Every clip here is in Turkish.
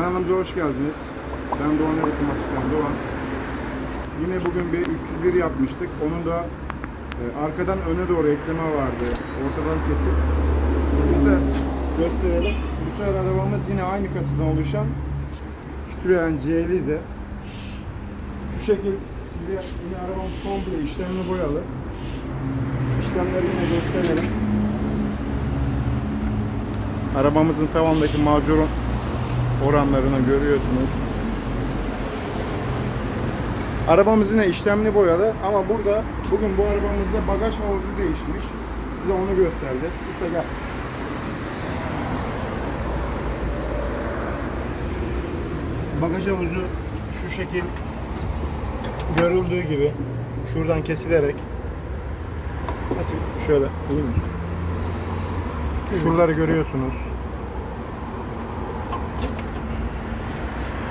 Kanalımıza hoş geldiniz. Ben Doğan Otomatik'ten Doğan. Yine bugün bir 301 yapmıştık. Onun da e, arkadan öne doğru ekleme vardı. Ortadan kesip. Biz de gösterelim. Bu sefer arabamız yine aynı kasadan oluşan Citroen C Elize. Şu şekil size yine arabamız komple işlemli boyalı. İşlemleri yine gösterelim. Arabamızın tavandaki macun oranlarını görüyorsunuz. Arabamız yine işlemli boyalı ama burada bugün bu arabamızda bagaj havuzu değişmiş. Size onu göstereceğiz. Usta gel. Bagaj havuzu şu şekil görüldüğü gibi şuradan kesilerek nasıl şöyle iyi mi? Şuraları görüyorsunuz.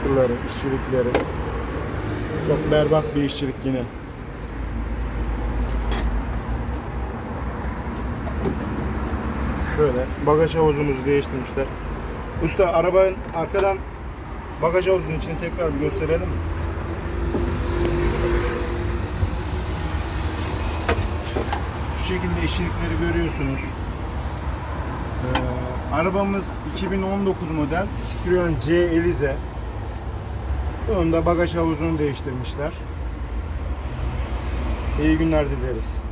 Şuraları, işçilikleri. Çok berbat bir işçilik yine. Şöyle bagaj havuzumuzu değiştirmişler. Usta arabanın arkadan bagaj havuzunun içini tekrar bir gösterelim mi? Şu şekilde işçilikleri görüyorsunuz. Ee, arabamız 2019 model Citroen C Elize. Bunun da bagaj havuzunu değiştirmişler. İyi günler dileriz.